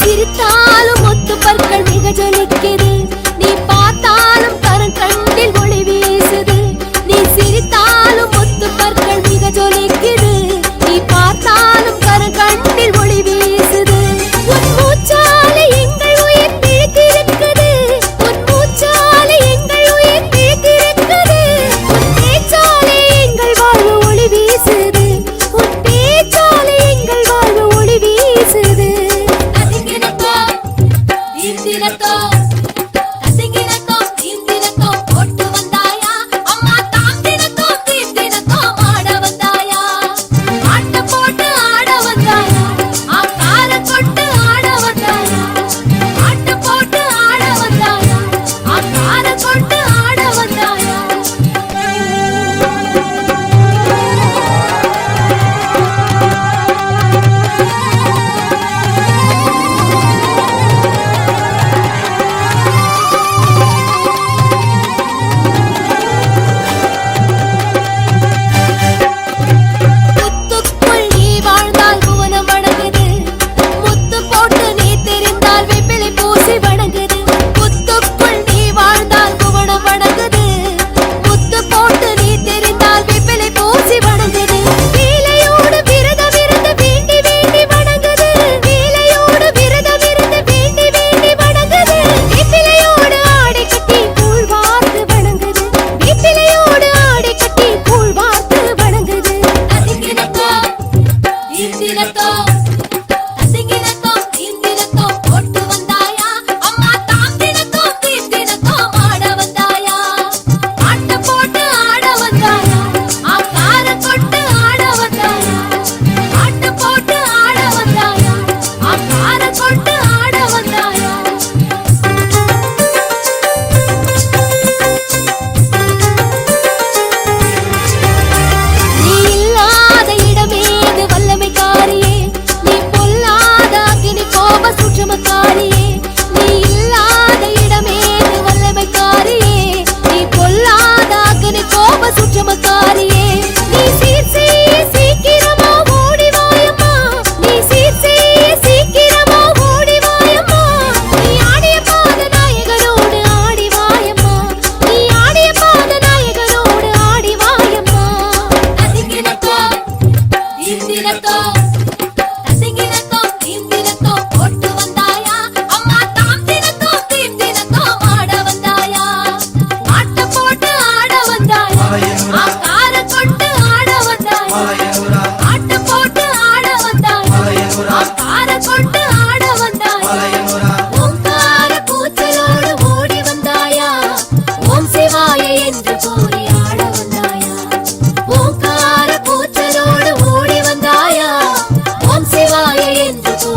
சிரித்தாலும் ஒத்து பற்கள் மிக ஜொலிக்குது. நீ பார்த்தாலும் கருங்கண்டில் ஒளி Bienvenue.